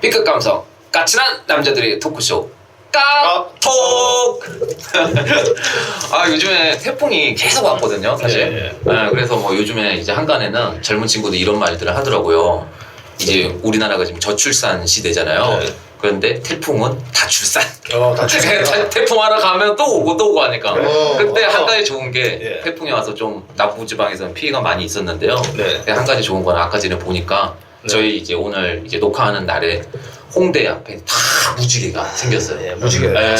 B급 감성 까칠한 남자들의 토크쇼 까톡 아 요즘에 태풍이 계속 왔거든요 사실 예, 예, 그래서 뭐 요즘에 이제 한간에는 젊은 친구들 이런 말들을 하더라고요 이제 우리나라가 지금 저출산 시대잖아요 네. 그런데 태풍은 다 출산 어, 다 출산이다. 태풍 하나 가면 또 오고 또 오고 하니까 어. 그때 한 어. 가지 좋은 게 예. 태풍이 와서 좀 남부 지방에서는 피해가 많이 있었는데요 네. 근데 한 가지 좋은 건 아까 전에 보니까 네. 저희 이제 오늘 이제 녹화하는 날에 홍대 앞에 다 무지개가 생겼어요. 예, 무지개. 네,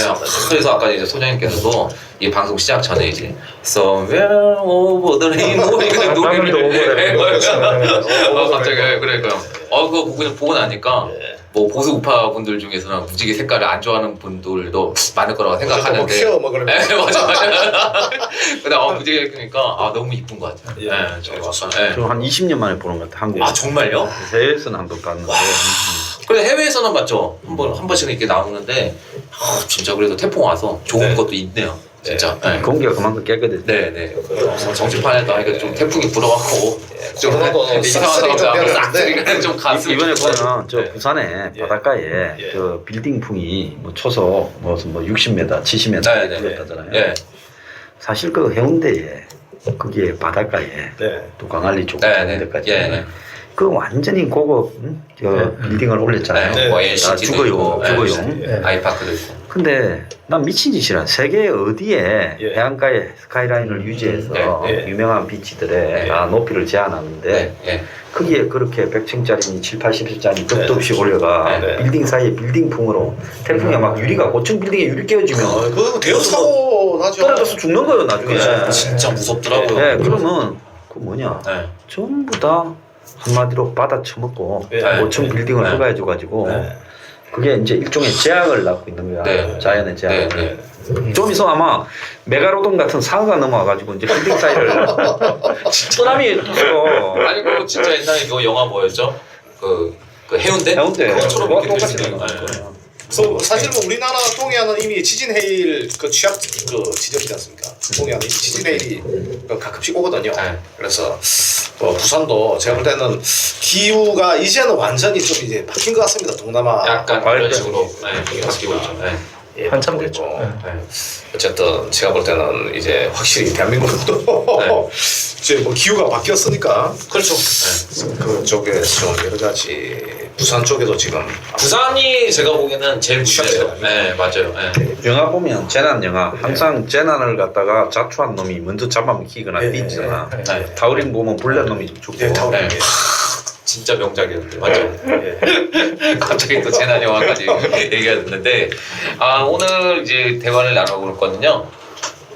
그래서 아까 이제 소장님께서도 이 방송 시작 전에 이제 Somewhere over the rainbow 이거 노래를 방금도 over the 예, rainbow. 어, 갑자기 예, 그러니까요. 어 그거 보고 보고 나니까 예. 뭐 보수 우파 분들 중에서는 무지개 색깔을 안 좋아하는 분들도 많을 거라고 뭐 생각하는데. 키워 뭐 그러면. 네, 맞아, 맞아. 근데 어, 무지개 그러니까 아 너무 이쁜 것 같아요. 예, 네, 예, 저, 맞습니다. 네. 저한 20년 만에 보는 것 같아 한국. 아 정말요? 해외에서는 한 번 봤는데. 그래 해외에서는 맞죠. 한번한 번씩 이렇게 나오는데 아, 진짜 그래도 태풍 와서 좋은 네. 것도 있네요. 진짜. 네. 공기가 그만큼 깨끗해. 네, 네. 정치판에도 하니까 좀 태풍이 불어갖고 좀 그러고 이상한 되는데. 싹쓸이가 좀 갔으면 이번에. 보면 저 네. 부산에 예. 바닷가에 예. 저 빌딩풍이 뭐 초속 무슨 뭐 60m, 70m 네, 네, 불었다잖아요. 네, 사실 그 해운대에 거기에 바닷가에 네. 또 광안리 쪽 네, 같은 네, 데까지 예, 네. 그 완전히 고급 응? 저 빌딩을 올렸잖아요. 네, 뭐 네. LCD도 아, 주거용, 있고, 네, 주거용. 네. 아이파크도 있고. 근데 난 미친 짓이라 세계 어디에 예. 해안가에 스카이라인을 유지해서 네, 예. 유명한 비치들의 예. 다 높이를 제한하는데 네, 네. 거기에 그렇게 100층짜리 7, 80층짜리 끝도 네. 없이 올려가 네. 빌딩 사이에 빌딩풍으로 태풍이 막 유리가 고층 빌딩에 유리 깨어지면 어, 그거 대우 사고 나죠. 떨어져서 죽는 거예요 나중에. 네. 진짜 무섭더라고요. 네, 그러면 그 뭐냐 네. 전부 다 한마디로 받아 처먹고 네. 5층 빌딩을 네. 허가해줘가지고 네. 그게 이제 일종의 재앙을 낳고 있는 거야 네. 자연의 재앙. 네, 네. 좀 있어 아마 메가로돈 같은 사고가 넘어와가지고 이제 빌딩 사이를 쓰나미 터서 아니 그 진짜 옛날에 그 영화 뭐였죠? 그, 그 해운대? 해운대 그것처럼 그거 이렇게 될 똑같이 수 있는 되는 거예요. 래서 사실 뭐 우리나라 동해안은 이미 지진 해일 그 취약 그 지점이지 않습니까? 동해안은 이미 지진 해일이 그 가끔씩 오거든요. 네. 그래서 어, 부산도 제가 볼 때는 기후가 이제는 완전히 좀 이제 바뀐 것 같습니다. 동남아 약간 아, 그런 네. 식으로 네, 바뀌고 있죠. 네. 예, 한참 됐죠. 네. 네. 어쨌든 제가 볼 때는 이제 확실히 대한민국도 네. 이제 뭐 기후가 바뀌었으니까 그렇죠. 네. 그쪽에 좀 여러 가지 부산 쪽에도 지금 부산이 제가 보기에는 제일 문제예요. 네, 맞아요. 네. 영화 보면 재난 영화 항상 재난을 갖다가 자초한 놈이 먼저 잡아먹히거나 네. 뛰잖아. 네. 타우린 보면 불난 놈이 죽고. 예, 타오르 네. 진짜 명작이었는데 맞죠? 예. 갑자기 또 재난 영화까지 얘기가 됐는데 아 오늘 이제 대화를 나눠볼 거는요.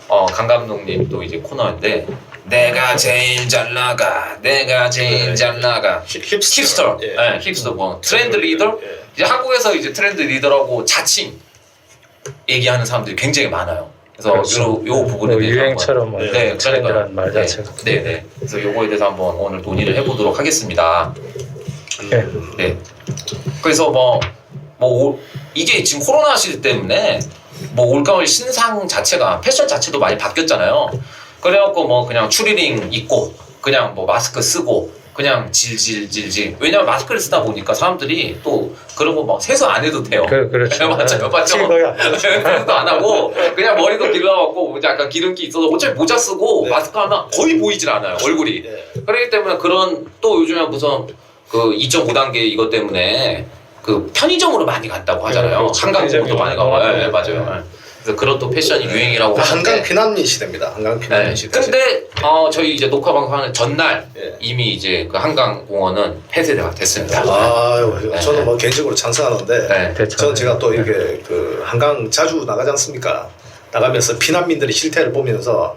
어, 강 감독님 또 이제 코너인데 내가 제일 잘 나가, 내가 제일 잘 나가. 힙- 힙스터, 예. 네, 힙스터 뭐 트렌드 리더. 예. 이제 한국에서 이제 트렌드 리더라고 자칭 얘기하는 사람들이 굉장히 많아요. 그래서 그렇죠. 요, 요 부분에 뭐 대해서 유행처럼 뭐 한번, 네, 트렌드라는 말 네, 자체가. 네, 네. 그래서 요거에 대해서 한번 오늘 논의를 해보도록 하겠습니다. 예. 네. 그래서 뭐, 뭐, 올- 이게 지금 코로나 시대 때문에 뭐 올가을 신상 자체가 패션 자체도 많이 바뀌었잖아요. 그래갖고 뭐 그냥 추리링 입고 그냥 뭐 마스크 쓰고 그냥 질질질질. 왜냐면 마스크를 쓰다 보니까 사람들이 또 그런 거 막 세수 안 해도 돼요. 그, 그렇죠. 맞아요, 맞죠. 거의 안 나죠. 세수도 안 하고 그냥 머리도 길러갖고 약간 기름기 있어서 어차피 모자 쓰고 네. 마스크 하면 거의 보이질 않아요 얼굴이. 예. 그렇기 때문에 그런 또 요즘에 무슨 그 2.5단계 이것 때문에 그 편의점으로 많이 간다고 하잖아요. 그렇죠. 한강공원도 편의점이 많이 가고, 예, 맞아요. 예. 그래서 그런 또 패션이 유행이라고 그 한강 하는데. 피난민 시대입니다. 한강 피난민 네. 시대. 근데 어, 저희 이제 녹화 방송하는 전날 예. 이미 이제 그 한강 공원은 폐쇄가 됐습니다. 아유, 네. 저는 뭐 개인적으로 찬성하는데 네. 저는 제가 또 이렇게 그 한강 자주 나가지 않습니까? 나가면서 피난민들의 실태를 보면서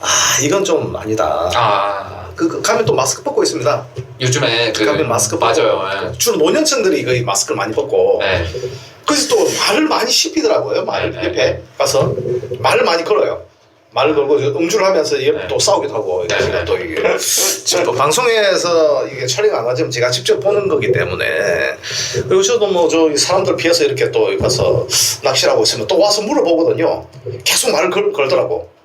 아 이건 좀 아니다. 아 그, 그 가면 또 마스크 벗고 있습니다. 요즘에 그 가면 마스크 벗고 맞아요. 주로 노년층들이 거의 마스크를 많이 벗고 예. 네. 그래서 또 말을 많이 씹히더라고요. 말을 네, 네. 옆에 가서 말을 많이 걸어요. 말을 걸고 음주를 하면서 옆 네. 또 싸우기도 하고 네, 제가 네. 또 이게 지금 또 방송에서 이게 촬영 안 하지만 제가 직접 보는 거기 때문에 그리고 저도 뭐 저 사람들 피해서 이렇게 또 가서 낚시를 하고 있으면 또 와서 물어보거든요. 계속 말을 걸, 걸더라고.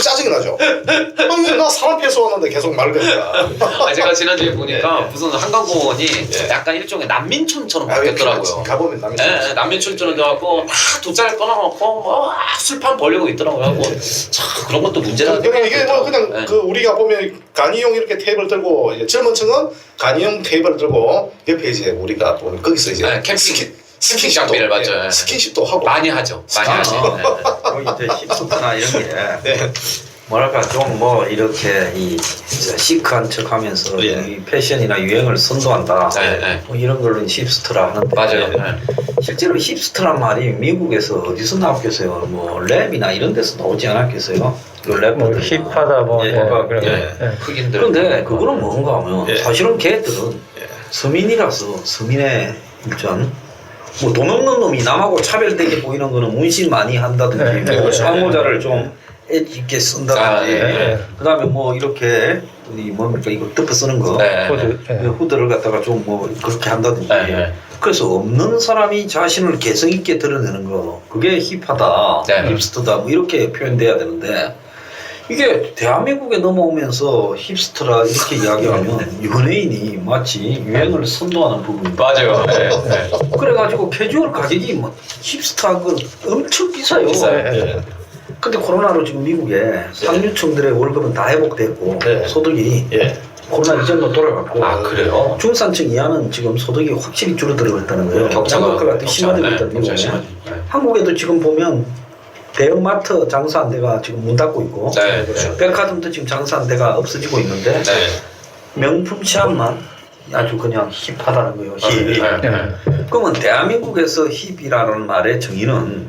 짜증이 나죠. 아니 나 사람 패스하는데 계속 말 거니까. 아, 제가 지난주에 보니까 예. 무슨 한강공원이 예. 약간 일종의 난민촌처럼 아, 바뀌었더라고요. 가보면 남이 예, 예, 난민촌처럼 돼갖고 다 돗자리 꺼놔놓고 뭐 술판 벌리고 있더라고요. 뭐, 참 그런 것도 문제라는 그냥 생각이 이게 뭐. 그냥 예. 그 우리가 보면 간이용 이렇게 테이블 들고 이제 젊은 층은 간이용 테이블 들고 옆에 이제 우리가 보면 거기서 이제 네, 캠핑, 스 킨 캠핑 장비를 예, 맞죠. 예. 스킨십도 하고 많이 하죠. 많이 아. 하죠. 예. 뭐 이제 힙스터나 이런 게 네. 뭐랄까 좀 뭐 이렇게 이 진짜 시크한 척하면서 예. 이 패션이나 유행을 선도한다. 네, 네. 뭐 이런 걸로 힙스터라 하는데 맞아요. 예. 실제로 힙스터란 말이 미국에서 어디서 나왔겠어요? 뭐 랩이나 이런 데서 나오지 않았겠어요? 그뭐 랩들 힙하다 뭐 예, 뭐 그런 예. 거. 예. 흑인들. 그런데 그거는 뭔가 하면 예. 사실은 걔들은 예. 서민이라서 서민의 일전 뭐 돈 없는 놈이 남하고 차별되게 보이는 거는 문신 많이 한다든지 네, 뭐 네, 상모자를 좀 엣지 있게 쓴다든지 아, 예, 예. 그다음에 뭐 이렇게 우리 뭡니까 이거 덮어 쓰는 거 네. 코드 그 예. 후드를 갖다가 좀 뭐 그렇게 한다든지 네, 네. 그래서 없는 사람이 자신을 개성 있게 드러내는 거 그게 힙하다 네. 힙스터다 뭐 이렇게 표현돼야 되는데 이게 대한민국에 넘어오면서 힙스터라 이렇게 이야기하면 연예인이 마치 유행을 선도하는 부분이 맞아요. 예, 예. 그래가지고 캐주얼 가격이 뭐 힙스터한 건 엄청 비싸요. 비싸요. 예. 근데 코로나로 지금 미국에 상류층들의 월급은 다 회복됐고 네. 소득이 예. 코로나 이전로 돌아갔고 아, 그래요? 중산층 이하는 지금 소득이 확실히 줄어들고 있다는 거예요. 격차가 한국과 같은 심화되고 네, 있다는. 네. 한국에도 지금 보면 대형마트 장사한 데가 지금 문 닫고 있고 네, 그렇죠. 백화점도 지금 장사한 데가 없어지고 있는데 네. 명품 시합만 아주 그냥 힙하다는 거예요. 힙. 네. 예. 그러면 대한민국에서 힙이라는 말의 정의는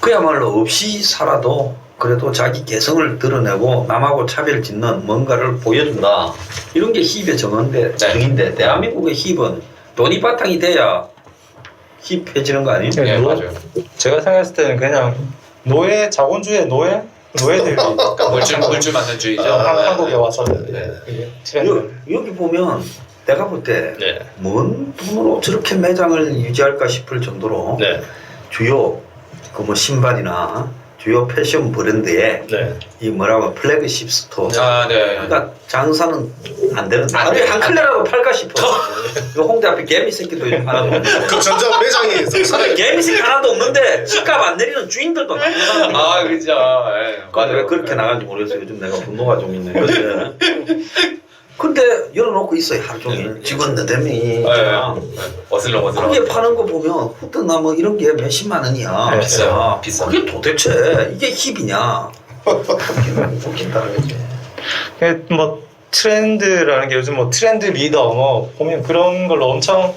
그야말로 없이 살아도 그래도 자기 개성을 드러내고 남하고 차별 짓는 뭔가를 보여준다. 이런 게 힙의 정의인데, 네. 정의인데 대한민국의 힙은 돈이 바탕이 돼야 힙해지는 거 아니에요? 예, 노- 맞아요. 제가 생각했을 때는 그냥 노예 자본주의 노예 노예들이 그러니까 물줄 물줄 맞는 주의죠. 아, 한- 한국에 와서 네. 이게 트렌드 여, 여기 보면 내가 볼때 네. 뭔 돈으로 저렇게 매장을 유지할까 싶을 정도로 네. 주요 그 뭐 신발이나 주요 패션 브랜드에 네. 이 뭐라고 플래그십 스토어. 아, 네. 그러니까 장사는 안 되는데 안 돼, 한안 클레라도 팔까 싶어 그 홍대 앞에 개미 새끼도 요즘 하나도 없는데. 그 전자 매장이 근데 사람이 개미 새끼 하나도 없는데 집값 안 내리는 주인들도 많아 아, 그죠. 예. 근데 왜 그렇게 나가는지 모르겠어요. 요즘 내가 분노가 좀 있네. 근데 근데 열어놓고 있어요 하루 종일 직원들 대명이 예, 예. 어슬렁 어슬렁. 그게 파는 거 보면 후드나 뭐 이런 게 몇십만 원이야. 네, 비싸요. 비싸. 그게 도대체 이게 힙이냐? 웃긴다는 거지. 그게 뭐 트렌드라는 게 요즘 뭐 트렌드 리더 뭐 보면 그런 걸로 엄청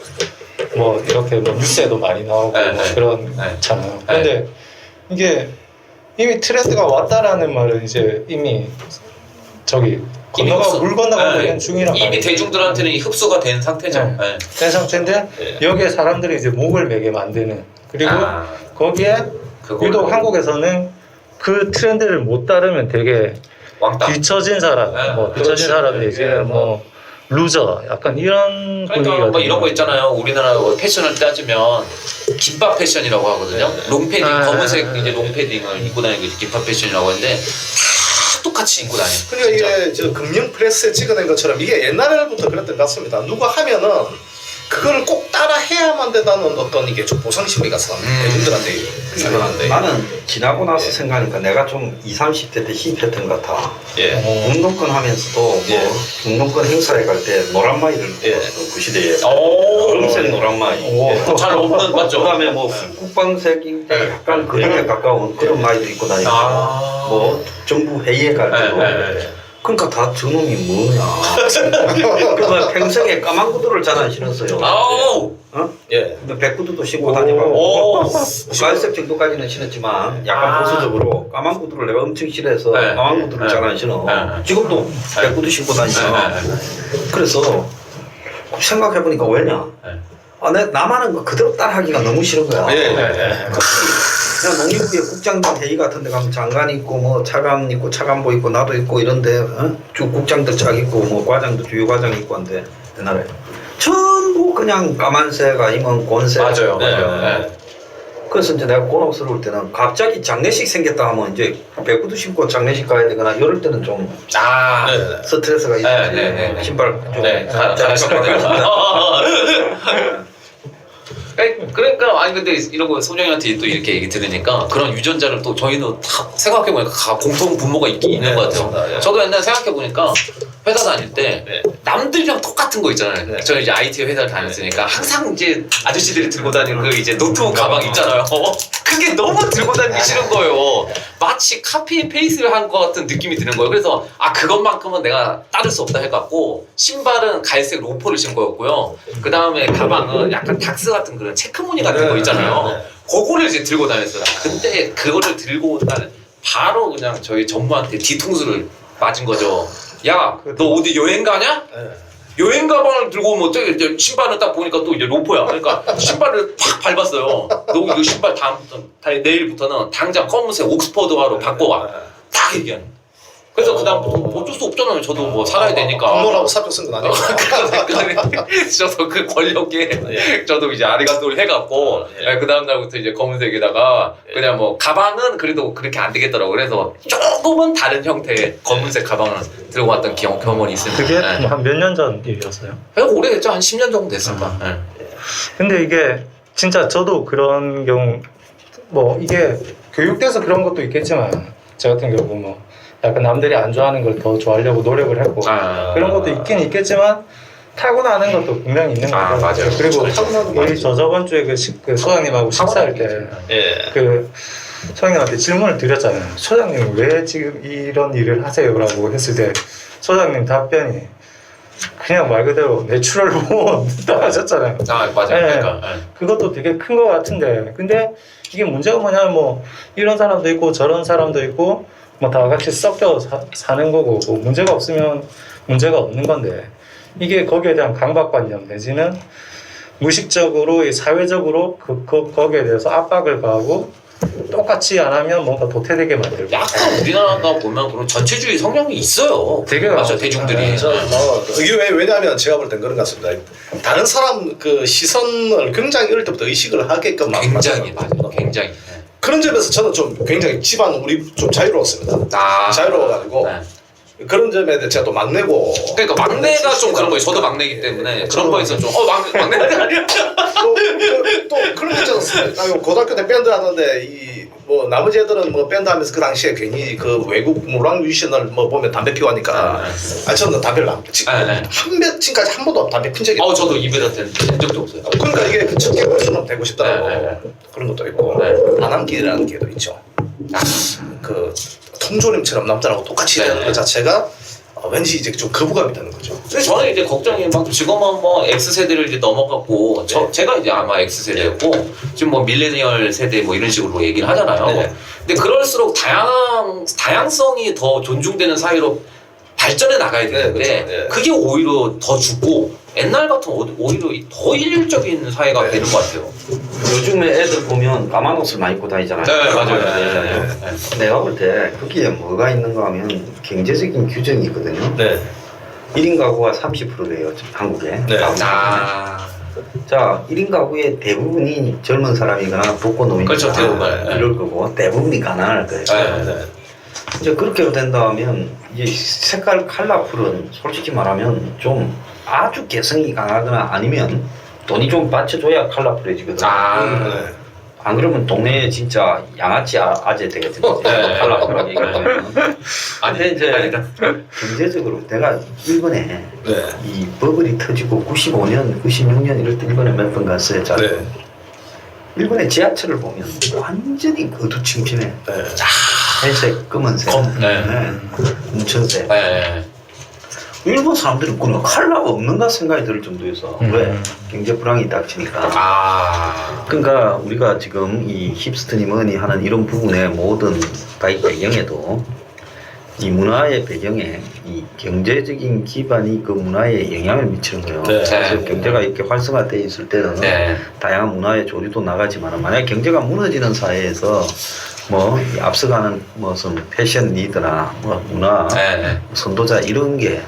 뭐 이렇게 뭐 뉴스에도 많이 나오고 네, 뭐 네. 그런잖아요. 그런데 이게 이미 트렌드가 왔다라는 말은 이제 이미 저기 건너가 흡수- 물 예, 있는 중이란 이미 말이에요. 대중들한테는 이 흡수가 된 상태죠. 네. 예. 된 상태인데 예. 여기에 사람들이 이제 목을 매게 만드는 그리고 아, 거기에 그걸로 유독 한국에서는 그 트렌드를 못 따르면 되게 왕따. 뒤처진 사람, 네, 뭐 그렇지. 뒤처진 사람 예, 내지는 뭐 루저, 약간 이런 그러니까 분위기가 뭐 이런 거 있잖아요. 우리나라 뭐 패션을 따지면 김밥 패션이라고 하거든요. 네. 롱패딩 아, 검은색 아, 아, 이제 아. 롱패딩을 입고 다니는 게 김밥 패션이라고 하는데 다 똑같이 입고 다녀. 그러니까 이게 저 금융 프레스에 찍어낸 것처럼 이게 옛날부터 그랬던 것 같습니다. 누가 하면은 그걸 꼭 따라 해야만 된다는 어떤 이게 좀 보상 심리가 선 음. 대중들한테 생겨난데. 나는 지나고 나서 예. 생각하니까 내가 좀 20, 30대 때 힙했던 것 같아. 예. 어, 운동권 하면서도 뭐 예. 운동권 행사에 갈 때 노란 마이를 예. 입었어 그 시대에. 오. 검은색 노란 마이. 오. 예. 잘 없는 맞죠? 그다음에 뭐 국방색인데 약간 그림에 가까운 그런 마이도 입고 다니고 아. 뭐 정부 회의에 갈 때도. 그러니까 다 저놈이 뭐냐 그뭐 평생에 까만 구두를 잘안 신었어요 아우. 어? 예. 근데 백구두도 신고 오. 다니고 오. 갈색 정도까지는 신었지만 약간 아. 보수적으로 까만 구두를 내가 엄청 싫어해서 네. 까만 구두를 네. 잘안 신어 네. 지금도 백구두 신고 다니죠 네, 네, 네. 그래서 생각해 보니까 왜냐 네. 아, 내 나만 하는 거 그대로 따라하기가 너무 싫은 거야 예. 네. 그냥 농림부의 국장들 회의 같은 데 가면 장관 있고 뭐 차관 있고 차관보 있고 나도 있고 이런데 어? 주 국장들 쫙 있고 뭐 과장도 주요 과장 있고 한데 옛날에 전부 그냥 까만색 아니면 곤색 맞아요. 네. 맞아요. 네. 그래서 이제 내가 곤혹스러울 때는 갑자기 장례식 생겼다 하면 이제 배구도 신고 장례식 가야 되거나 이럴 때는 좀 아, 네, 네. 스트레스가 있지. 네, 네, 네, 네. 신발 좀 네, 거예요. 에, 그러니까 아니 근데 이런 거 소정이한테 또 이렇게 얘기 들으니까 그런 유전자를 또 저희는 다 생각해 보니까 가- 공통 분모가 있긴 있는 네, 것 같아요. 저도 옛날에 생각해 보니까 회사 다닐 때 네. 남들이랑 똑같은 거 있잖아요. 네. 저는 이제 IT 회사를 다녔으니까 항상 이제 아저씨들이 들고 다니는 그 이제 노트북 가방 있잖아요. 그게 너무 들고 다니기 싫은 거예요. 마치 카피 페이스를 한 것 같은 느낌이 드는 거예요. 그래서 아 그것만큼은 내가 따를 수 없다 해갖고 신발은 갈색 로퍼를 신고였고요. 그 다음에 가방은 약간 닥스 같은 그런 체크무늬 같은 거 있잖아요. 네, 네. 그거를 이제 들고 다녔어요. 근데 그거를 들고 온다는 바로 그냥 저희 전무한테 뒤통수를 맞은 거죠. 야, 너 어디 여행 가냐? 네. 여행 가방을 들고 오면 어떻게 이제 신발을 딱 보니까 또 이제 로퍼야. 그러니까 신발을 팍 밟았어요. 너 이거 신발 다음부터 다- 내일부터는 당장 검은색 옥스퍼드화로 바꿔와. 딱 얘기하는. 그래서 그다음부터 뭐 어쩔 수 없잖아요. 저도 뭐 살아야 되니까. 공모라고 사표 쓴건 아니고. 그러니까 저도 그 권력에 예. 저도 이제 아리가또를 해갖고 예. 그 다음 날부터 이제 검은색에다가 예. 그냥 뭐 가방은 그래도 그렇게 안 되겠더라고 그래서 조금은 다른 형태의 검은색 가방을 들고 왔던 기억 경험이 있습니다. 그게 네. 한몇 년 전 일이었어요. 오래됐죠 한 10년 정도 됐을 거야. 네. 근데 이게 진짜 저도 그런 경우 뭐 이게 교육돼서 그런 것도 있겠지만 저 같은 경우 뭐 약간 남들이 안 좋아하는 걸 더 좋아하려고 노력을 했고 아, 그런 것도 있긴 있겠지만 타고나는 것도 분명히 있는 거고 아, 맞아요. 그리고 타고나는 거 우리 저 저번 주에 그, 시- 그 소장님하고 식사할 때 예. 그 소장님한테 질문을 드렸잖아요. 소장님 왜 지금 이런 일을 하세요라고 했을 때 소장님 답변이 그냥 말 그대로 내추럴 본 하셨잖아요. 아 맞아요. 네. 그러니까 네. 그것도 되게 큰것 같은데 근데 이게 문제가 뭐냐면 뭐 이런 사람도 있고 저런 사람도 있고 뭐 다 같이 섞여 사, 는 거고 뭐 문제가 없으면 문제가 없는 건데 이게 거기에 대한 강박관념 내지는 무의식적으로 이 사회적으로 그, 그 거기에 대해서 압박을 가하고 똑같이 안 하면 뭔가 도태되게 만들고 약간 우리나라가 보면 그런 전체주의 성향이 있어요. 되게 맞아 많죠. 대중들이. 네, 저, 뭐, 이게 왜, 왜냐면 제가 볼 땐 그런 것 같습니다. 다른 사람 그 시선을 굉장히 어릴 때부터 의식을 하게끔 굉장히. 맞아요. 굉장히. 네. 그런 점에서 저는 좀 굉장히 집안 우리 좀 자유로웠습니다. 아 자유로워가지고 네. 그런 점에 대해 제가 또 막내고 그러니까 막내가 좀 그런 거예요. 저도 막내이기 때문에 그런 거에서 좀어 막내 막내가 아니야. 또, 그- 또 그런 거 있지 않습니까? 아, 고등학교 때 밴드 하는데 이 뭐 나머지 애들은 뭐 밴드 하면서 그 당시에 괜히 그 외국 물랑 뮤지션을 뭐 보면 담배 피고 하니까 아 저는 담배를 안 피. 네, 네. 한몇 지금까지 한 번도 담배 핀 적이 어 저도 입에다 댄, 댄 적도 없어요. 그러니까 이게 그 첫째 것처럼 되고 싶더라고 네, 네, 그런 것도 있고 네. 반항기라는 게도 있죠 그 통조림처럼 남들하고 똑같이 네, 되는 네. 것 자체가 어, 왠지 이제 좀 거부감이 드는 거죠 근데 저는 이제 걱정이 막 지금은 뭐 X 세대를 이제 넘어갔고 저 네. 제가 이제 아마 X 세대였고 지금 뭐 밀레니얼 세대 뭐 이런 식으로 얘기를 하잖아요. 네. 근데 그럴수록 다양 다양성이 더 존중되는 사회로 발전해 나가야 되는데 네, 그렇죠. 네. 그게 오히려 더 죽고 옛날 같은 오- 오히려 더 일률적인 사회가 네. 되는 것 같아요. 요즘에 애들 보면 까만 옷을 많이 입고 다니잖아요. 네. 내가 볼 때 거기에 뭐가 있는가 하면 경제적인 규정이 있거든요. 네. 1인 가구가 30%예요. 한국에. 네. 아, 자, 1인 가구의 대부분이 젊은 사람이거나 독거노인이거나 그렇죠, 대부분. 네. 이럴 거고 대부분이 가난할 거예요. 네. 네. 이제 그렇게 된다면 이제 색깔 컬러풀은 솔직히 말하면 좀 아주 개성이 강하거나 아니면 돈이 좀 받쳐줘야 컬러풀해지거든요. 아. 네. 안 그러면 동네에 진짜 양아치 아- 아재 되거든요. 네. 컬러풀하게 얘기하면. 아니 근데 이제 아니다. 경제적으로 내가 일본에 네. 이 버블이 터지고 95년, 96년 이럴 때 일본에 몇 번 갔어요. 자, 네. 일본의 지하철을 보면 완전히 어두침침해. 네. 회색, 검은색, 검- 네. 문천색. 네. 일본 사람들은 그냥 컬러가 없는가 생각이 들 정도여서 음. 왜 경제 불황이 닥치니까. 아. 그러니까 우리가 지금 이 힙스트니 뭐니 하는 이런 부분의 모든 가입 배경에도 이 문화의 배경에 이 경제적인 기반이 그 문화에 영향을 미치는 거예요. 네. 그래서 경제가 이렇게 활성화되어 있을 때는 네. 다양한 문화의 조류도 나가지만 만약 경제가 무너지는 사회에서 뭐이 앞서가는 무슨 패션 리더나 뭐 문화 네. 선도자 이런 게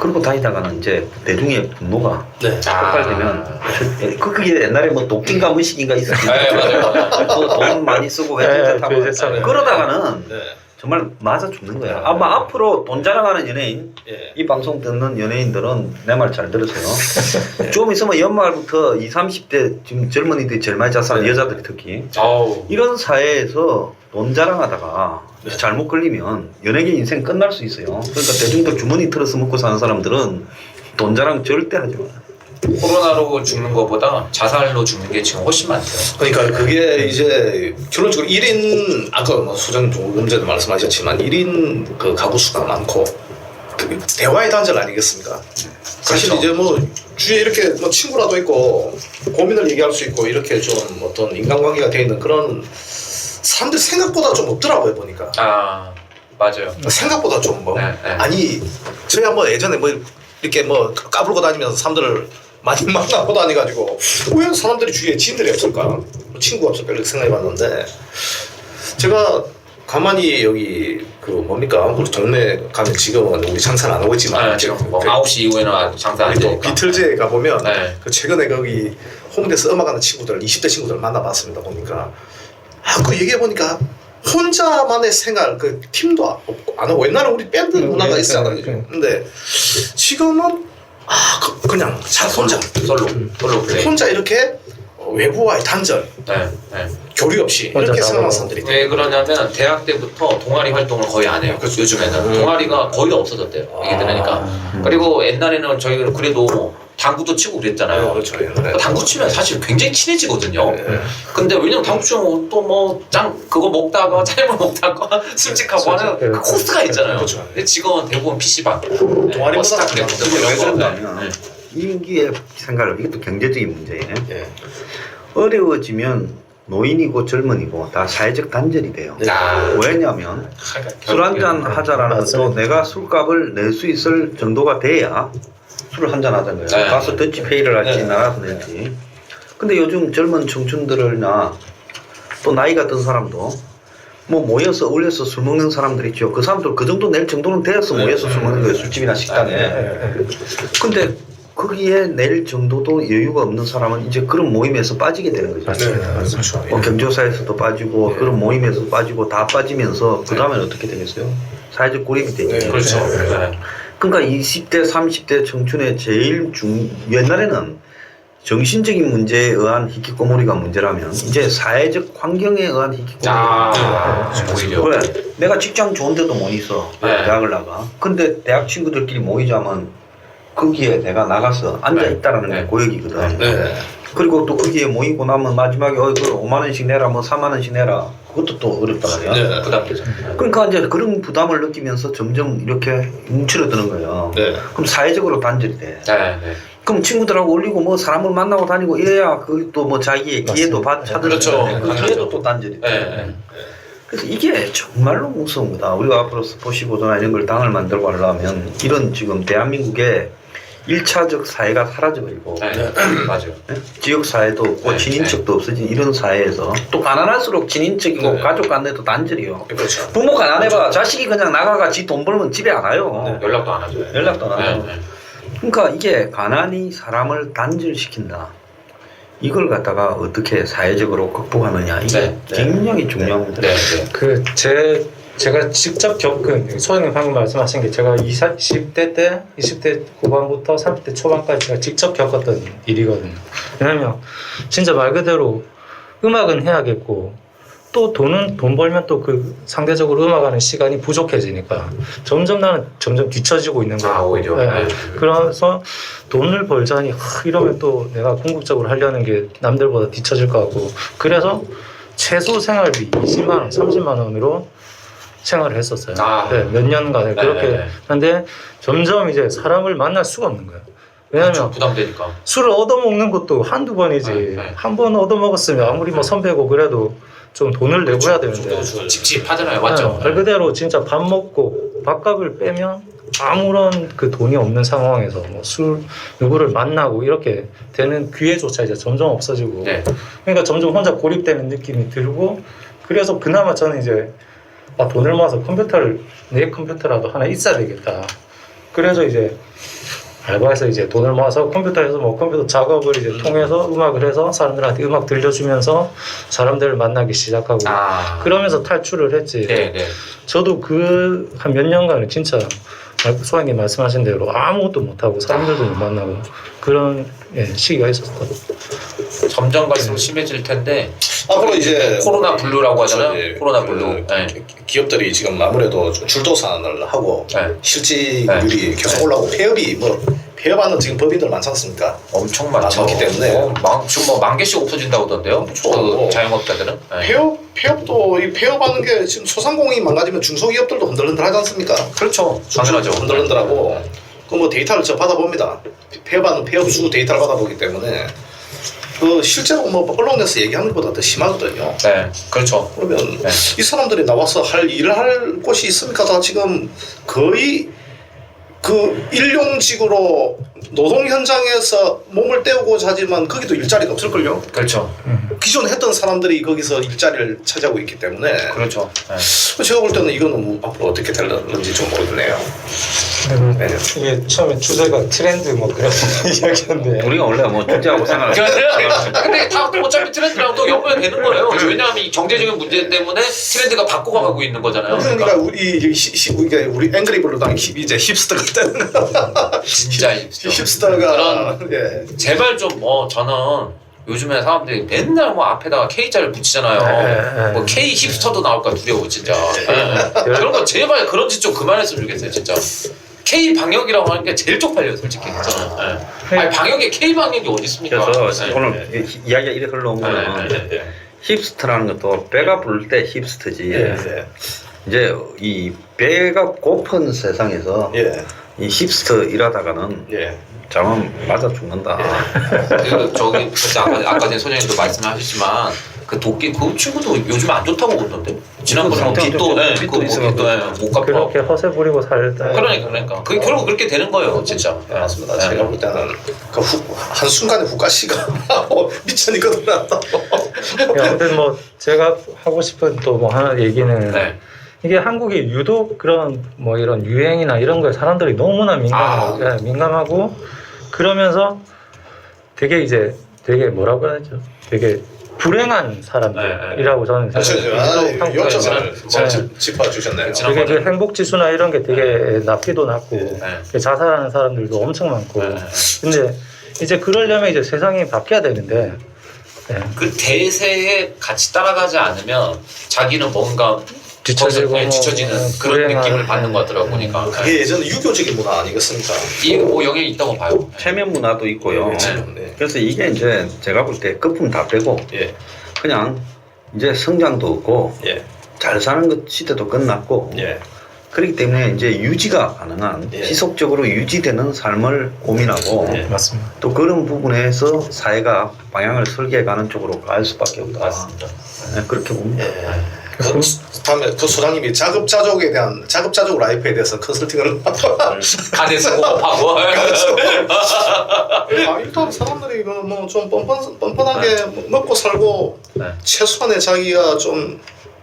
그러고 다니다가는 이제 대중의 분노가 네. 폭발되면 그- 그게 옛날에 뭐 도끼인가 무식인가. 네, 맞아요, 맞아요. 그돈 많이 쓰고 네, 회전차 타고 회전차 타고. 그러다가는 네. 정말 맞아 죽는 거야. 아마 앞으로 돈 자랑하는 연예인, 예. 이 방송 듣는 연예인들은 내 말 잘 들으세요. 좀 있으면 연말부터 20, 30대 지금 젊은이들이 제일 많이 자살하는 네. 여자들이 특히 어우. 이런 사회에서 돈 자랑하다가 잘못 걸리면 연예계 인생 끝날 수 있어요. 그러니까 대중도 주머니 틀어서 먹고 사는 사람들은 돈 자랑 절대 하지 마. 코로나로 죽는 것보다 자살로 죽는 게 지금 훨씬 많대요. 그러니까 그게 이제 결론적으로 1인 아까 뭐 수정 조금전에 말씀하셨지만 1인 그 가구 수가 많고 그 대화의 단절 아니겠습니까? 사실 그렇죠. 이제 뭐 주위에 이렇게 뭐 친구라도 있고 고민을 얘기할 수 있고 이렇게 좀 어떤 인간관계가 돼 있는 그런 사람들 생각보다 좀 없더라고요 보니까 아 맞아요. 생각보다 좀 뭐 네, 네. 아니 저희야 뭐 예전에 뭐 이렇게 뭐 까불고 다니면서 사람들을 많이 만나고 다니가지고 왜 사람들이 주위에 지인들이 없을까 뭐 친구가 없을까 이렇게 생각해봤는데 제가 가만히 여기 그 뭡니까 우리 동네 가면 지금은 우리 장사는 안 하고 있지만 아, 지금 뭐 그 9시 이후에는 아직 장사 안또 되니까. 비틀즈에 가보면 네. 그 최근에 거기 홍대에서 음악하는 친구들 20대 친구들 만나봤습니다 보니까 아그 얘기해 보니까 혼자만의 생활 그 팀도 없고 안 하고 옛날에 우리 밴드 음, 문화가 네, 있었잖아요 네, 네. 근데 지금은 아 그, 그냥 자 혼자 솔로 솔로 플레이. 혼자 이렇게 외부와의 단절 네, 네. 교류 없이 혼자 이렇게 다 생각하는 하고. 사람들이 왜 그러냐면 대학 때부터 동아리 활동을 거의 안 해요. 요즘에는 음. 동아리가 거의 없어졌대요. 이게 아. 들으니까. 그리고 옛날에는 저희는 그래도 당구도 치고 그랬잖아요. 그렇죠 옛날에. 당구 치면 사실 굉장히 친해지거든요. 네. 근데 왜냐면 당구 치면 또뭐짱 그거 먹다가 짧은 먹다가 술집하고 하는 네. 그 코스가 있잖아요. 그렇죠. 지금은 대부분 PC방, 동아리보다 왜 이런 거. 네. 임기의 생활 이것도 경제적인 문제예요. 예. 어려워지면 노인이고 젊은이고 다 사회적 단절이 돼요. 네. 아, 왜냐하면 술 한 잔 하자라는 것도. 내가 술값을 낼 수 있을 정도가 돼야 술을 한잔 거예요. 네. 가서 더치페이를 할지 네. 나가서 낼지. 근데 요즘 젊은 청춘들이나 또 나이가 든 사람도 뭐 모여서 어울려서 술 먹는 사람들 있죠. 그 사람들 그 정도 낼 정도는 돼서 네. 모여서 술 먹는 거예요. 술집이나 식당에. 네, 근데 거기에 낼 정도도 여유가 없는 사람은 이제 그런 모임에서 빠지게 되는 거죠. 맞습니다. 뭐 경조사에서도 빠지고 네. 그런 모임에서 빠지고 다 빠지면서 그 다음에는 어떻게 되겠어요? 사회적 고립이 되죠. 네, 그렇죠. 그러니까 20대, 30대 청춘의 제일 중 옛날에는 정신적인 문제에 의한 희귀꼬물이가 문제라면 이제 사회적 환경에 의한 희귀꼬물이가 아, 오히려. 왜? 내가 직장 좋은데도 못 있어. 네. 대학을 나가. 근데 대학 친구들끼리 모이자면 거기에 내가 나가서 앉아 네. 있다라는 게 네. 고역이거든. 네. 그리고 또 거기에 모이고 나면 마지막에 어, 그 5만 원씩 내라, 뭐 4만 원씩 내라. 그것도 또 어렵다 말이야. 네. 부담되죠. 그러니까 이제 그런 부담을 느끼면서 점점 이렇게 움츠러드는 거예요. 네. 그럼 사회적으로 단절이 돼. 네, 네. 그럼 친구들하고 어울리고 뭐 사람을 만나고 다니고 이래야 그 또 뭐 자기의 기회도. 받 찾을 그렇죠. 수 있는데 그 당연하죠. 기회도 또 단절이 돼. 네, 네. 그래서 이게 정말로 무서운 거다. 우리가 앞으로 스포시 보도나 이런 걸 당을 만들고 하려면 이런 지금 대한민국의 일차적 사회가 사라져버리고 네, 맞아요. 네? 지역 사회도 없고 네, 친인척도 없어진 이런 사회에서 또 가난할수록 친인척이고 네. 가족 간에도 단절이요. 그렇죠. 부모 가난해봐 자식이 그냥 나가가 지 돈 벌면 집에 안 와요. 연락도 안 하죠. 연락도 안 네. 네. 그러니까 이게 가난이 사람을 단절시킨다. 이걸 갖다가 어떻게 사회적으로 극복하느냐 이게 네, 네. 굉장히 중요합니다. 네, 네. 그제 제가 직접 겪은 소장님 방금 말씀하신 게 제가 20, 20 대 때 20대 후반부터 30대 초반까지 제가 직접 겪었던 일이거든요. 왜냐면 진짜 말 그대로 음악은 해야겠고 또 돈은 돈 벌면 또 그 상대적으로 음악하는 시간이 부족해지니까 점점 나는 점점 뒤처지고 있는 거예요. 아, 오히려. 네. 네. 그래서 돈을 벌자니 하, 이러면 또 내가 궁극적으로 하려는 게 남들보다 뒤처질 것 같고 그래서 최소 생활비 20만 원, 30만 원으로 생활을 했었어요. 아. 네, 몇 년간을 네, 그렇게 네, 네. 근데 점점 이제 사람을 만날 수가 없는 거예요. 왜냐하면 그렇죠. 부담되니까. 술을 얻어먹는 것도 한두 번이지 네, 네. 한번 얻어먹었으면 아무리 뭐 선배고 그래도 좀 돈을 내고 해야 되는데 찝찝하잖아요. 맞죠? 네, 말 그대로 진짜 밥 먹고 밥값을 빼면 아무런 그 돈이 없는 상황에서 뭐 술 누구를 만나고 이렇게 되는 기회조차 이제 점점 없어지고 네. 그러니까 점점 혼자 고립되는 느낌이 들고 그래서 그나마 저는 이제 아, 돈을 모아서 컴퓨터를 내 컴퓨터라도 하나 있어야 되겠다 그래서 이제 알바해서 이제 돈을 모아서 컴퓨터에서 뭐 컴퓨터 작업을 이제 통해서 음악을 해서 사람들한테 음악 들려주면서 사람들을 만나기 시작하고 아. 그러면서 탈출을 했지. 네, 네. 저도 그 한 몇 년간은 진짜 소장님 말씀하신 대로 아무것도 못하고 사람들도 못 만나고 그런 예, 시기가 있었거든요. 점점 갈수록 심해질 텐데 앞으로 이제 코로나 블루라고 하잖아요. 예, 코로나 그 블루. 네. 기업들이 지금 아무래도 좀 줄도산을 하고 네. 실직률이 계속 올라오고 폐업이 뭐 폐업하는 지금 법인들 많지 않습니까? 엄청 많죠. 많기 때문에. 어, 망, 지금 뭐 만 개씩 없어진다고 하던데요. 그렇죠. 그 자영업자들은. 네. 폐업 폐업도 이 폐업하는 게 지금 소상공인이 망가지면 중소기업들도 흔들흔들하지 않습니까? 그렇죠. 당연하죠. 흔들흔들하고 그뭐 데이터를 저 받아봅니다. 폐업하는 폐업 수 데이터를 받아보기 때문에 그 실제로 뭐 언론에서 얘기하는 것보다 더 심하거든요. 네, 그렇죠. 그러면 네. 이 사람들이 나와서 할 일을 할 곳이 있습니까? 다 지금 거의 그 일용직으로 노동 현장에서 몸을 때우고자 하지만 거기도 일자리가 없을걸요. 그렇죠. 기존에 했던 사람들이 거기서 일자리를 차지하고 있기 때문에 그렇죠. 네. 제가 볼 때는 이거는 뭐 앞으로 어떻게 될는지 좀 모르겠네요. 네. 이게 처음에 주제가 트렌드 뭐 그런 이야기였는데 우리가 원래 뭐 주제하고 생각을 근데 다 어차피 트렌드랑 또 연관이 되는 거예요. 왜냐하면 이 경제적인 문제 때문에 트렌드가 바꿔가고 있는 거잖아요. 그러니까 그러니까 우리 히, 히, 우리가 우리 앵그리블루당 힙 이제 힙스터가 되는 진짜 힙스터 가 예. 제발 좀 뭐 저는 요즘에 사람들이 맨날 뭐 앞에다가 K자를 붙이잖아요. 네, 네. 뭐 K 힙스터도 나올까 두려워 진짜. 네. 그런 거 제발 그런 짓 좀 그만했으면 좋겠어요 진짜. K 방역이라고 하는 게 제일 쪽팔려요 솔직히 저는. 네. 아니 방역에 K 방역이 어디 있습니까? 그래서 네. 오늘 이- 이야기가 이렇게 흘러온 네, 거는 네, 네. 힙스터라는 것도 배가 부를 때 힙스터지 예. 이제 이 배가 고픈 세상에서 예. 이 힙스터 일하다가는 예. 잘못 맞아 죽는다 그 저기 아까 아까 전에 소장님도 말씀하셨지만 그 도끼 그 친구도 요즘 안 좋다고 그러던데 지난번에 뭐 상태가 빚도 좀 예, 빚도 그거 뭐 있어갖고. 빚도 예, 못 갚아. 그렇게 허세 부리고 살다 그러니까 그러니까 그 결국 그렇게 되는 거예요 진짜. 네, 맞습니다. 네. 제가 볼 때는 그 후, 한순간에 후가시가 미천이거든요. 야, 아무튼 뭐 제가 하고 싶은 또 뭐 하나 얘기는 네. 이게 한국이 유독 그런 뭐 이런 유행이나 이런 거에 사람들이 너무나 민감하고 아. 예, 민감하고 그러면서 되게 이제 되게 뭐라고 해야죠 되게 불행한 사람들이라고 저는 그렇죠. 생각해요. 유독 아, 뭐 네. 짚- 짚어주셨네요. 되게 그 행복 지수나 이런 게 되게 낮기도 낮고 네. 자살하는 사람들도 엄청 많고 네. 근데 이제 그러려면 이제 세상이 바뀌어야 되는데 예, 그 대세에 같이 따라가지 않으면 자기는 뭔가 뒤처지고 예, 뭐, 뒤처지는 어, 그런 불행한, 느낌을 받는 예. 것 같더라고 보니까 그게 예전 유교적인 문화 아니겠습니까? 이게 뭐 영향이 있다고 봐요. 체면 문화도 있고요 네. 그래서 이게 이제 제가 볼 때 거품 다 빼고 예. 그냥 이제 성장도 없고 예. 잘 사는 것 시대도 끝났고 예. 그렇기 때문에 이제 유지가 가능한 예. 지속적으로 유지되는 삶을 고민하고 예. 맞습니다. 또 그런 부분에서 사회가 방향을 설계해가는 쪽으로 갈 수밖에 없다. 맞습니다. 네, 그렇게 봅니다. 예. 그, 다음에 그 소장님이 자급자족에 대한 자급자족 라이프에 대해서 컨설팅을 간에 쓰고 하고. 아, 일단 사람들이 뭐좀 뻔뻔 뻔뻔하게 먹고 살고 네. 최소한의 자기가 좀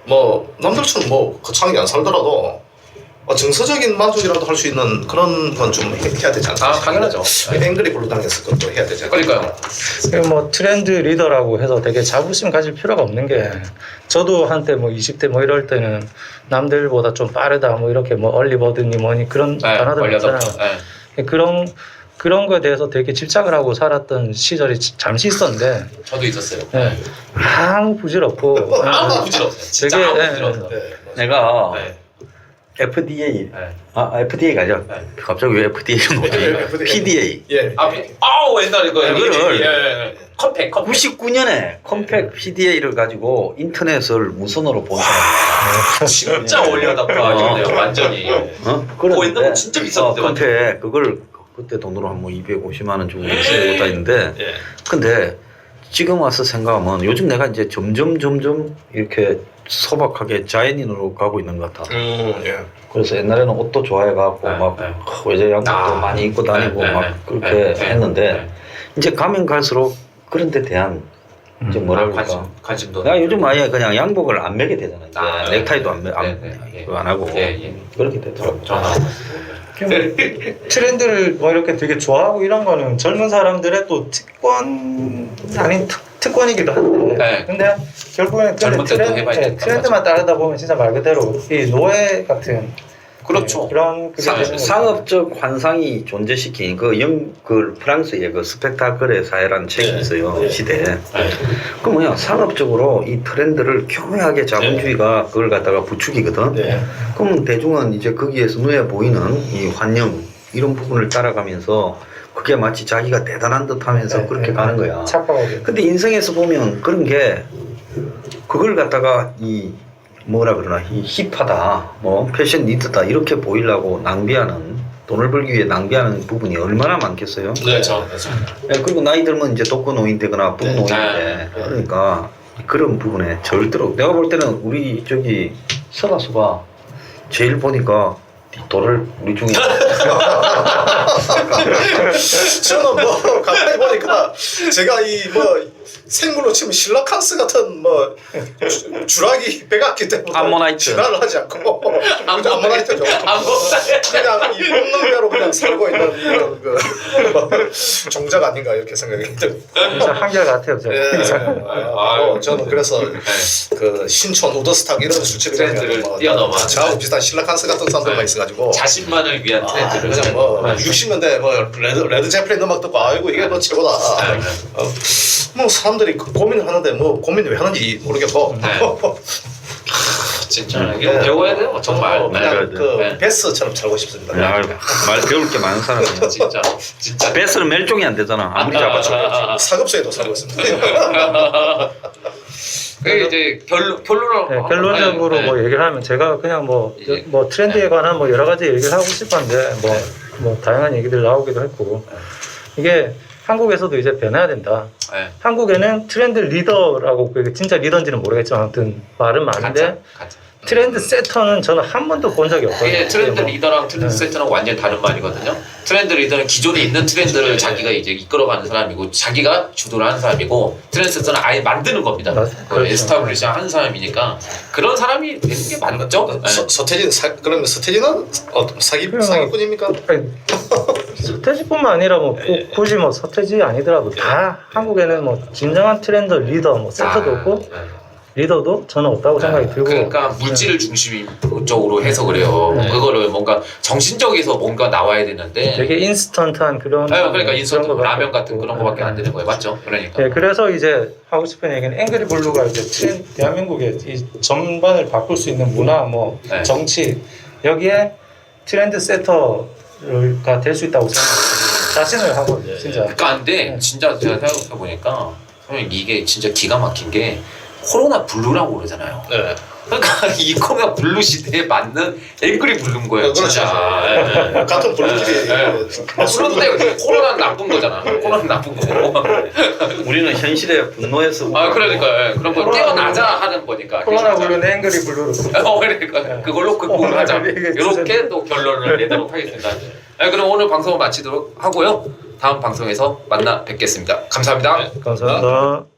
뭐 남들처럼 뭐 거창하게 안 살더라도 어, 정서적인 만족이라도 할 수 있는 그런 건 좀 해야 되지 않을까? 아 당연하죠. 앵그리 블루당에서 그것도 해야 되지 않을까? 그러니까요. 그뭐 트렌드 리더라고 해서 되게 자부심 가질 필요가 없는 게 저도 한때 뭐 20대 뭐 이럴 때는 남들보다 좀 빠르다 뭐 이렇게 뭐 얼리버드니 뭐니 그런 네, 단어들 있잖아요. 네. 그런 그런 거에 대해서 되게 집착을 하고 살았던 시절이 지- 잠시 있었는데 저도 있었어요. 예, 아무 부질 없고 아무 예, 부질 없어요. 진짜 되게, 아무 예, 부질 없어요. 네. 내가 네. FDA, 네. 아 FDA가 아니라 네. 갑자기 왜 FDA가 나오지? PDA. 예. 아, 피- 아우 옛날 이거 그거를- 예, 예, 예. 컴팩 컴팩. 99년에 컴팩 PDA를 가지고 인터넷을 무선으로 본 사람. 진짜 올려다 봐요. 완전히. 어? 그거 옛날에 진짜 비쌌는데, 어, 컴팩 그걸 그때 돈으로 한 뭐 250만 원 주고 쓰고 에이. 다니는데 예. 근데 지금 와서 생각하면 요즘 내가 이제 점점 점점 이렇게 소박하게 자연인으로 가고 있는 것 같아. 음, 예. 그래서 옛날에는 옷도 좋아해갖고 네, 막 네. 외제 양복도 아. 많이 입고 다니고 네, 네, 막 네. 그렇게 네, 네, 했는데 네. 이제 가면 갈수록 그런 데 대한 이제 뭐라 아, 그럴까. 관심 관심도. 나 요즘 아예 그냥 양복을 안 매게 되잖아. 이제. 아, 넥타이도 안, 매, 안, 네, 네, 예. 안 하고 예, 예. 그렇게 되더라고. 전화. 트렌드를 뭐 이렇게 되게 좋아하고 이런 거는 젊은 사람들의 또 특권 아닌 특, 특권이기도 한데 네. 근데 결국에는 근데 젊을 때도 트렌드, 해봐야 예, 트렌드만 따르다 보면 진짜 말 그대로 이 노예 같은 그렇죠. 예, 그런 그게 상- 되는 거죠. 상업적 환상이 존재시킨 그 영, 그 프랑스의 그 스펙타클의 사회라는 책이 네. 있어요. 시대에. 네. 그 뭐냐, 상업적으로 이 트렌드를 교묘하게 자본주의가 그걸 갖다가 부추기거든. 네. 그러면 대중은 이제 거기에서 눈에 보이는 이 환영, 이런 부분을 따라가면서 그게 마치 자기가 대단한 듯 하면서 네, 그렇게 네. 가는 거야. 착각하게 근데 인생에서 보면 그런 게 그걸 갖다가 이 뭐라 그러나 이 힙하다 뭐 패션 니드다 이렇게 보이려고 낭비하는 돈을 벌기 위해 낭비하는 부분이 얼마나 많겠어요. 그렇죠. 그렇죠. 예, 그리고 나이 들면 이제 독거노인 되거나 부부노인 네. 돼. 그러니까 그런 부분에 절대로 내가 볼 때는 우리 저기 서가수가 제일 보니까 돌을 우리 중에 저는 뭐 가만히 보니까 제가 이 뭐 생물로 치면 실라칸스 같은 뭐 주- 주라기 백악기 때문에 암모나이트. 진화를 하지 않고 그저 암모나이트죠. 그냥 이 본능대로 그냥 살고 있는 이런 그 뭐, 종작 아닌가 이렇게 생각이 듭니다. 진짜 한결 같아요 저. 예, 아, 저는 그래서 네. 그 신촌 우더스탁 이런 수치를 트렌드를 뛰어넘어. 저하고 비슷한 실라칸스 같은 사람들만 네. 있어가지고 자신만을 위한 아, 트렌드를 그냥 뭐 네. 60년대 뭐 레드 레드 제플린 음악 듣고 아이고 이게 뭐 최고다. 네, 네. 어, 뭐 사람들이 그 고민을 하는데 뭐 고민 왜 하는지 모르겠고. 네. 진짜 이거 배워야 돼요 정말. 어, 그냥 네. 그 네. 베스처럼 살고 싶습니다. 야, 말 배울 게 많은 사람이야. 진짜 진짜. 베스는 멸종이 안 되잖아. 아무리 잡아도. 아, 사급소에도 살고 있습니다. 그 이제 결론 결론을 네, 결론적으로 네. 뭐 얘기를 하면 제가 그냥 뭐, 이제- 뭐 트렌드에 관한 뭐 여러 가지 얘기를 하고 싶었는데 뭐, 네. 뭐 다양한 얘기들 나오기도 했고 이게 한국에서도 이제 변해야 된다. 네. 한국에는 트렌드 리더라고 그게 진짜 리더인지는 모르겠지만 아무튼 말은 많은데 가짜, 가짜. 트렌드 세터는 저는 한 번도 본 적이 없거든요. 이게 트렌드 뭐, 리더랑 트렌드 네. 세트는 완전히 다른 말이거든요. 트렌드 리더는 기존에 있는 트렌드를 자기가 이제 이끌어가는 사람이고 자기가 주도를 하는 사람이고 트렌드 세트는 아예 만드는 겁니다. 맞- 그 그렇죠. 에스타블리시 하는 사람이니까 그런 사람이 되는 게 맞죠? 네. 서, 서태진 사, 그러면 서태진은 어, 사기 사기꾼입니까? 서태지뿐만 아니라 뭐꼭 굳이 뭐 서태지 아니더라도 다 한국에는 뭐 진정한 트렌드 리더 뭐 세터도 아, 없고 네. 리더도 저는 없다고 생각이 들고 그러니까 물질을 중심적으로 해서 그래요. 네. 그거를 뭔가 정신적에서 뭔가 나와야 되는데. 되게 인스턴트한 그런 아, 그러니까 그런 인스턴트 거밖에 라면 같은. 그런 거밖에 안 네. 되는 거예요, 맞죠? 그러니까. 네, 그래서 이제 하고 싶은 얘기는 앵그리 블루가 이제 트렌, 대한민국의 이 전반을 바꿀 수 있는 문화, 뭐 네. 정치 여기에 트렌드 세터가 될 수 있다고 생각해요. 자신을 하고 진짜 그러니까 네. 진짜 제가 생각해 보니까 이게 진짜 기가 막힌 게 코로나 블루라고 그러잖아요. 네. 그러니까 이 코로나 블루 시대에 맞는 앵그리 블루인 거예요, 어, 그렇죠. 진짜. 예, 예. 같은 블루끼리 네, 아, 블루인데 코로나는 나쁜 거잖아. 코로나는 나쁜 거고. 우리는 현실에 분노해서. 아 그러니까 예. 그런 거 깨어나자 하는 거니까. 코로나? 블루는 앵그리 블루로 어, 그러니까 그걸로 극복을 하자. 오늘 이게 이렇게 또 결론을 내도록 하겠습니다. 네, 그럼 오늘 방송을 마치도록 하고요. 다음 방송에서 만나 뵙겠습니다. 감사합니다. 감사합니다.